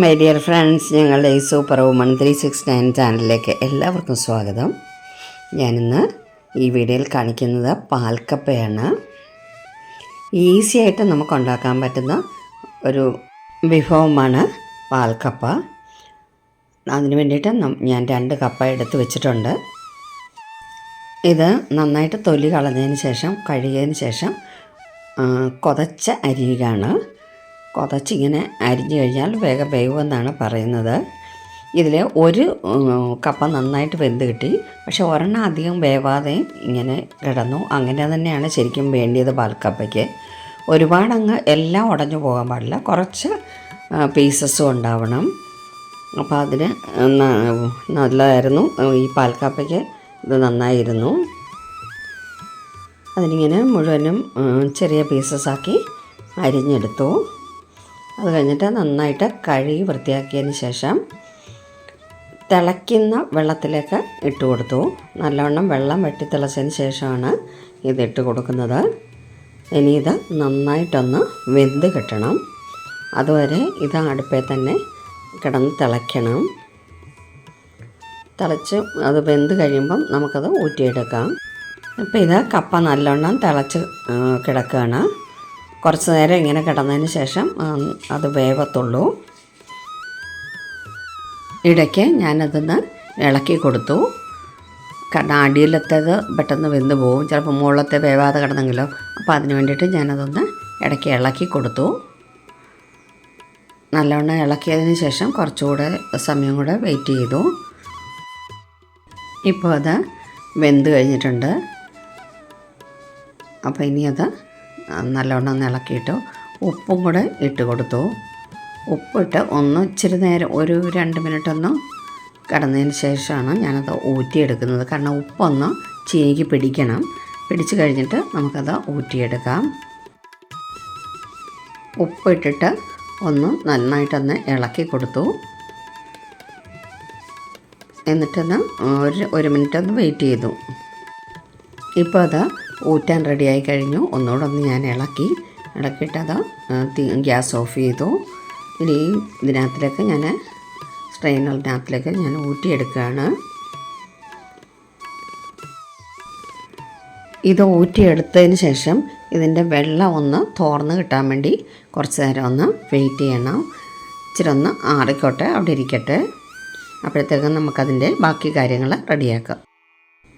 My dear friends ഞങ്ങളുടെ ഈ super woman three six nine ചാനലിലേക്ക് എല്ലാവർക്കും സ്വാഗതം. ഞാനിന്ന് ഈ വീഡിയോയിൽ കാണിക്കുന്നത് പാൽക്കപ്പയാണ്. ഈസി ആയിട്ട് നമുക്ക് ഉണ്ടാക്കാൻ പറ്റുന്ന ഒരു വിഭവമാണ് പാൽക്കപ്പ. അതിന് വേണ്ടിയിട്ട് ഞാൻ രണ്ട് കപ്പ എടുത്ത് വെച്ചിട്ടുണ്ട്. ഇത് നന്നായിട്ട് തൊലി കളഞ്ഞതിന് ശേഷം കഴുകിയതിന് ശേഷം കൊതച്ച അരിയാണ് കൊതച്ചിങ്ങനെ അരിഞ്ഞു കഴിഞ്ഞാൽ വേഗം വേവുമെന്നാണ് പറയുന്നത്. ഇതിൽ ഒരു കപ്പ നന്നായിട്ട് വെന്ത് കിട്ടി. പക്ഷെ ഒരെണ്ണം അധികം വേവാതെ ഇങ്ങനെ കിടന്നു. അങ്ങനെ തന്നെയാണ് ശരിക്കും വേണ്ടിയത് പാൽക്കപ്പയ്ക്ക്. ഒരുപാടങ്ങ് എല്ലാം ഉടഞ്ഞു പോകാൻ പാടില്ല. കുറച്ച് പീസസും ഉണ്ടാവണം. അപ്പോൾ അതിന് നല്ലതായിരുന്നു. ഈ പാൽക്കപ്പയ്ക്ക് ഇത് നന്നായിരുന്നു. അതിനിങ്ങനെ മുഴുവനും ചെറിയ പീസസാക്കി അരിഞ്ഞെടുത്തു. അത് കഴിഞ്ഞിട്ട് നന്നായിട്ട് കഴുകി വൃത്തിയാക്കിയതിന് ശേഷം തിളയ്ക്കുന്ന വെള്ളത്തിലേക്ക് ഇട്ട് കൊടുത്തു. നല്ലവണ്ണം വെള്ളം വെട്ടി തിളച്ചതിന് ശേഷമാണ് ഇത് ഇട്ട് കൊടുക്കുന്നത്. ഇനി ഇത് നന്നായിട്ടൊന്ന് വെന്ത് കിട്ടണം. അതുവരെ ഇത് അടുപ്പേ തന്നെ കിടന്ന് തിളയ്ക്കണം. തിളച്ച് അത് വെന്ത് കഴിയുമ്പം നമുക്കത് ഊറ്റിയെടുക്കാം. ഇപ്പോൾ ഇത് കപ്പ നല്ലോണം തിളച്ച് കിടക്കുകയാണ്. കുറച്ച് നേരം ഇങ്ങനെ കിടന്നതിന് ശേഷം അത് വേവത്തുള്ളൂ. ഇടയ്ക്ക് ഞാനതൊന്ന് ഇളക്കി കൊടുത്തു. കാരണം അടിയിലത്തേത് പെട്ടെന്ന് വെന്ത് പോകും ചിലപ്പോൾ മുകളിലത്തെ വേവാതെ കിടന്നെങ്കിലോ. അപ്പോൾ അതിന് വേണ്ടിയിട്ട് ഞാനതൊന്ന് ഇടയ്ക്ക് ഇളക്കി കൊടുത്തു. നല്ലവണ്ണം ഇളക്കിയതിന് ശേഷം കുറച്ചുകൂടെ സമയം കൂടെ വെയിറ്റ് ചെയ്തു. ഇപ്പോൾ അത് വെന്ത് കഴിഞ്ഞിട്ടുണ്ട്. അപ്പോൾ ഇനി അത് നല്ലോണം ഒന്ന് ഇളക്കിയിട്ട് ഉപ്പും കൂടെ ഇട്ട് കൊടുത്തു. ഉപ്പിട്ട് ഒന്ന് ഇച്ചിരി നേരം ഒരു രണ്ട് മിനിറ്റ് ഒന്ന് കിടന്നതിന് ശേഷമാണ് ഞാനത് ഊറ്റിയെടുക്കുന്നത്. കാരണം ഉപ്പൊന്ന് ചീനിക്ക് പിടിക്കണം. പിടിച്ച് കഴിഞ്ഞിട്ട് നമുക്കത് ഊറ്റിയെടുക്കാം. ഉപ്പിട്ടിട്ട് ഒന്ന് നന്നായിട്ടൊന്ന് ഇളക്കി കൊടുത്തു. എന്നിട്ടൊന്ന് ഒരു ഒരു മിനിറ്റ് ഒന്ന് വെയിറ്റ് ചെയ്തു. ഇപ്പോൾ അത് ഊറ്റാൻ റെഡിയായി കഴിഞ്ഞു. ഒന്നുകൂടെ ഒന്ന് ഞാൻ ഇളക്കി. ഇളക്കിയിട്ടത് അത് ഗ്യാസ് ഓഫ് ചെയ്തു. ഇനി ഇതിനകത്തിലേക്ക് ഞാൻ സ്ട്രെയിനറിനകത്തിലേക്ക് ഞാൻ ഊറ്റിയെടുക്കുകയാണ്. ഇത് ഊറ്റിയെടുത്തതിന് ശേഷം ഇതിന്റെ വെള്ളം ഒന്ന് തോർന്ന് കിട്ടാൻ വേണ്ടി കുറച്ച് നേരം ഒന്ന് വെയിറ്റ് ചെയ്യണം. ഇച്ചിരി ഒന്ന് ആറിക്കോട്ടെ അവിടെ ഇരിക്കട്ടെ. അപ്പോഴത്തേക്കും നമുക്കതിന്റെ ബാക്കി കാര്യങ്ങൾ റെഡിയാക്കാം.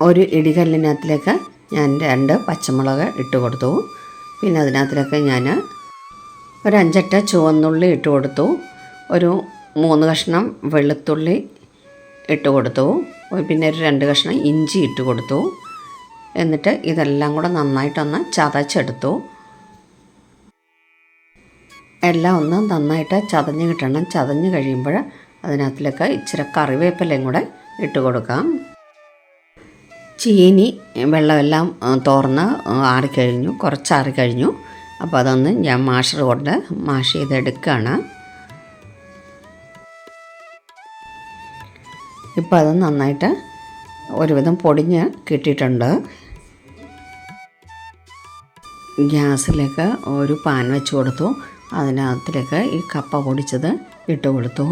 ഒരു ഇടികല്ലിനകത്തിലേക്ക് ഞാൻ രണ്ട് പച്ചമുളക് ഇട്ട് കൊടുത്തു. പിന്നെ അതിനകത്തിലൊക്കെ ഞാൻ ഒരു അഞ്ചെട്ട് ചുവന്നുള്ളി ഇട്ട് കൊടുത്തു. ഒരു മൂന്ന് കഷ്ണം വെളുത്തുള്ളി ഇട്ട് കൊടുത്തു. പിന്നെ ഒരു രണ്ട് കഷ്ണം ഇഞ്ചി ഇട്ട് കൊടുത്തു. എന്നിട്ട് ഇതെല്ലാം കൂടെ നന്നായിട്ടൊന്ന് ചതച്ചെടുത്തു. എല്ലാം ഒന്ന് നന്നായിട്ട് ചതഞ്ഞ് കിട്ടണം. ചതഞ്ഞ് കഴിയുമ്പോൾ അതിനകത്തിലൊക്കെ ഇച്ചിരി കറിവേപ്പിലയും കൂടെ ഇട്ട് കൊടുക്കാം. ചീനി വെള്ളമെല്ലാം തോർന്ന് ആറിക്കഴിഞ്ഞു കുറച്ച് ആറിക്കഴിഞ്ഞു അപ്പോൾ അതൊന്ന് ഞാൻ മാഷർ കൊണ്ട് മാഷ് ചെയ്തെടുക്കുകയാണ് ഇപ്പോൾ അത് നന്നായിട്ട് ഒരുവിധം പൊടിഞ്ഞ് കിട്ടിയിട്ടുണ്ട്. ഗ്യാസിലേക്ക് ഒരു പാൻ വെച്ച് കൊടുത്തു. അതിനകത്തിലേക്ക് ഈ കപ്പ പൊടിച്ചത് ഇട്ട് കൊടുത്തു.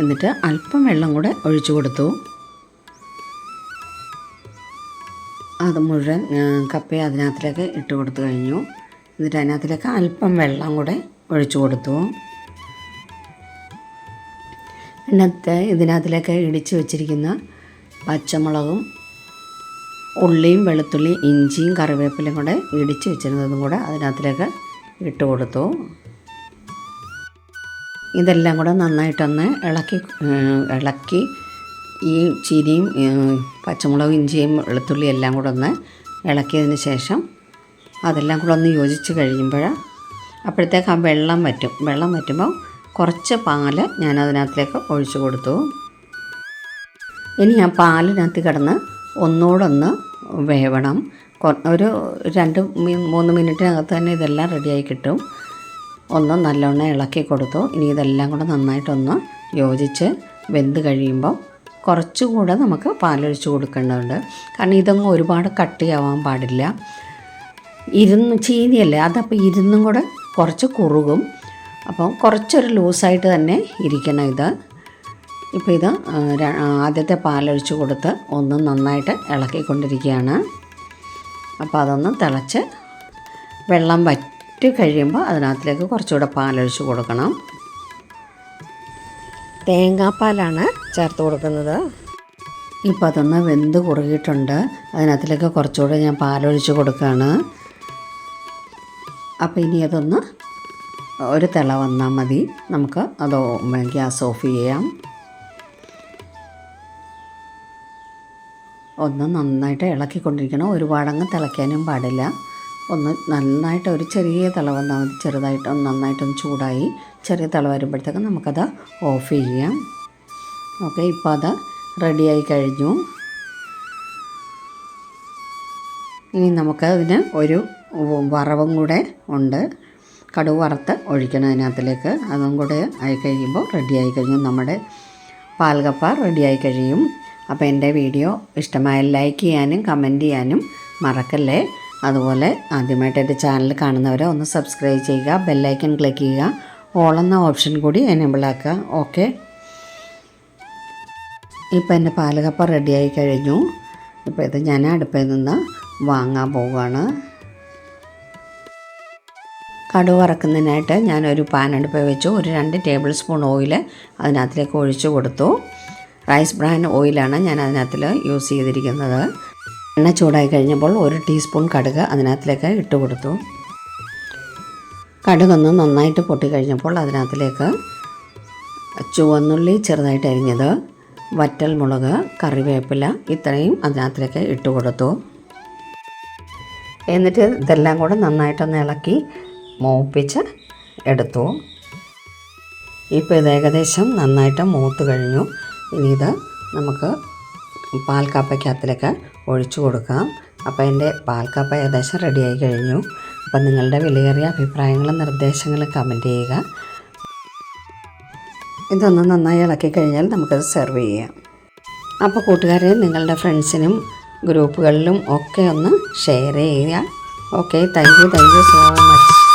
എന്നിട്ട് അല്പം വെള്ളം കൂടെ ഒഴിച്ചു കൊടുത്തു. അത് മുഴുവൻ കപ്പ അതിനകത്തിലേക്ക് ഇട്ട് കൊടുത്തു കഴിഞ്ഞു. എന്നിട്ട് അതിനകത്തിലേക്ക് അല്പം വെള്ളം കൂടെ ഒഴിച്ചു കൊടുത്തു. എന്നിട്ട് ഇതിനകത്തിലേക്ക് ഇടിച്ച് വെച്ചിരിക്കുന്ന പച്ചമുളകും ഉള്ളിയും വെളുത്തുള്ളി ഇഞ്ചിയും കറിവേപ്പിലയും കൂടെ ഇടിച്ച് വെച്ചിരുന്നതും കൂടെ അതിനകത്തിലേക്ക് ഇട്ട് കൊടുത്തു. ഇതെല്ലാം കൂടെ നന്നായിട്ടൊന്ന് ഇളക്കി ഇളക്കി ഈ ചീനിയും പച്ചമുളക് ഇഞ്ചിയും വെളുത്തുള്ളി എല്ലാം കൂടെ ഒന്ന് ഇളക്കിയതിന് ശേഷം അതെല്ലാം കൂടെ ഒന്ന് യോജിച്ച് കഴിയുമ്പോൾ അപ്പോഴത്തേക്ക് ആ വെള്ളം വറ്റും. വെള്ളം വറ്റുമ്പോൾ കുറച്ച് പാൽ ഞാൻ അതിനകത്തേക്ക് ഒഴിച്ചു കൊടുത്തു. ഇനി ആ പാലിനകത്ത് കിടന്ന് ഒന്നുകൂടൊന്ന് വേവണം. ഒരു രണ്ട് മൂന്ന് മിനിറ്റിനകത്ത് തന്നെ ഇതെല്ലാം റെഡിയായി കിട്ടും. ഒന്ന് നല്ലവണ്ണം ഇളക്കി കൊടുത്തു. ഇനി ഇതെല്ലാം കൂടെ നന്നായിട്ടൊന്ന് യോജിച്ച് വെന്ത് കഴിയുമ്പോൾ കുറച്ചുകൂടെ നമുക്ക് പാലൊഴിച്ച് കൊടുക്കേണ്ടതുണ്ട്. കാരണം ഇതൊന്നും ഒരുപാട് കട്ടിയാവാൻ പാടില്ല. ഇരുന്ന് ചീനിയല്ലേ അതപ്പോൾ ഇരുന്നും കൂടെ കുറച്ച് കുറുകും. അപ്പം കുറച്ചൊരു ലൂസായിട്ട് തന്നെ ഇരിക്കണം ഇത്. ഇപ്പോൾ ഇത് ആദ്യത്തെ പാലൊഴിച്ച് കൊടുത്ത് ഒന്ന് നന്നായിട്ട് ഇളക്കിക്കൊണ്ടിരിക്കുകയാണ്. അപ്പോൾ അതൊന്ന് തിളച്ച് വെള്ളം വറ്റി കഴിയുമ്പോൾ അതിനകത്തിലേക്ക് കുറച്ചുകൂടെ പാലൊഴിച്ച് കൊടുക്കണം. തേങ്ങാപ്പാലാണ് ചേർത്ത് കൊടുക്കുന്നത്. ഇപ്പോൾ അതൊന്ന് വെന്ത് കുറുകിയിട്ടുണ്ട്. അതിനകത്തിലേക്ക് കുറച്ചുകൂടെ ഞാൻ പാലൊഴിച്ച് കൊടുക്കുകയാണ്. അപ്പോൾ ഇനി അതൊന്ന് ഒരു തിള വന്നാൽ മതി. നമുക്ക് അത് ഗ്യാസ് ഓഫ് ചെയ്യാം. ഒന്ന് നന്നായിട്ട് ഇളക്കിക്കൊണ്ടിരിക്കണം. ഒരുപാടങ്ങ് തിളയ്ക്കാനും പാടില്ല. ഒന്ന് നന്നായിട്ട് ഒരു ചെറിയ തള വന്നാൽ മതി. ചെറുതായിട്ട് ഒന്ന് നന്നായിട്ടൊന്ന് ചൂടായി ചെറിയ തള വരുമ്പോഴത്തേക്ക് നമുക്കത് ഓഫ് ചെയ്യാം. ഓക്കെ ഇപ്പോൾ അത് റെഡിയായി കഴിഞ്ഞു. ഇനി നമുക്ക് അതിന് ഒരു വറവും കൂടെ ഉണ്ട്. കടുവ് വറുത്ത് ഒഴിക്കണം അതിനകത്തിലേക്ക്. അതും കൂടെ ആയി കഴിയുമ്പോൾ റെഡിയായി കഴിഞ്ഞു. നമ്മുടെ പാൽകപ്പ റെഡിയായി കഴിയും. അപ്പോൾ എന്റെ വീഡിയോ ഇഷ്ടമായ ലൈക്ക് ചെയ്യാനും കമന്റ് ചെയ്യാനും മറക്കല്ലേ? അതുപോലെ ആദ്യമായിട്ട് എന്റെ ചാനൽ കാണുന്നവരെ ഒന്ന് സബ്സ്ക്രൈബ് ചെയ്യുക ബെല്ലൈക്കൺ ക്ലിക്ക് ചെയ്യുക ഓൾ എന്ന ഓപ്ഷൻ കൂടി എനേബിൾ ആക്കുക. ഓക്കെ ഇപ്പം എന്റെ പാലകപ്പ റെഡിയായി കഴിഞ്ഞു. ഇപ്പോൾ ഇത് ഞാൻ അടുപ്പിൽ നിന്ന് വാങ്ങാൻ പോവുകയാണ്. കടു വറക്കുന്നതിനായിട്ട് ഞാനൊരു പാൻ അടുപ്പിൽ വെച്ചു. ഒരു രണ്ട് ടേബിൾ സ്പൂൺ ഓയിൽ അതിനകത്തിലേക്ക് ഒഴിച്ചു കൊടുത്തു. റൈസ് ബ്രാൻ ഓയിലാണ് ഞാൻ അതിനകത്തിൽ യൂസ് ചെയ്തിരിക്കുന്നത്. എണ്ണ ചൂടായി കഴിഞ്ഞപ്പോൾ ഒരു ടീസ്പൂൺ കടുക് അതിനകത്തിലേക്ക് ഇട്ട് കൊടുത്തു. കടുകൊന്ന് നന്നായിട്ട് പൊട്ടി പൊട്ടിക്കഴിഞ്ഞപ്പോൾ അതിനകത്തിലേക്ക് ചുവന്നുള്ളി ചെറുതായിട്ട് അരിഞ്ഞത് വറ്റൽ മുളക് കറിവേപ്പില ഇത്രയും അതിനകത്തിലേക്ക് ഇട്ട് കൊടുത്തു. എന്നിട്ട് ഇതെല്ലാം കൂടെ നന്നായിട്ടൊന്ന് ഇളക്കി മൂപ്പിച്ച് എടുത്തു. ഇപ്പോൾ ഇത് ഏകദേശം നന്നായിട്ട് മൂത്ത് കഴിഞ്ഞു. ഇനി ഇത് നമുക്ക് പാൽക്കാപ്പയ്ക്കകത്തിലേക്ക് ഒഴിച്ചു കൊടുക്കാം. അപ്പോൾ എന്റെ പാൽക്കാപ്പ ഏകദേശം റെഡിയായി കഴിഞ്ഞു. അപ്പം നിങ്ങളുടെ വിലയേറിയ അഭിപ്രായങ്ങളും നിർദ്ദേശങ്ങളും കമന്റ് ചെയ്യുക. ഇതൊന്ന് നന്നായി ഇളക്കി കഴിഞ്ഞാൽ നമുക്കത് സെർവ് ചെയ്യാം. അപ്പോൾ കൂട്ടുകാരെ നിങ്ങളുടെ ഫ്രണ്ട്സിനും ഗ്രൂപ്പുകളിലും ഒക്കെ ഒന്ന് ഷെയർ ചെയ്യുക. Okay thank you thank you so much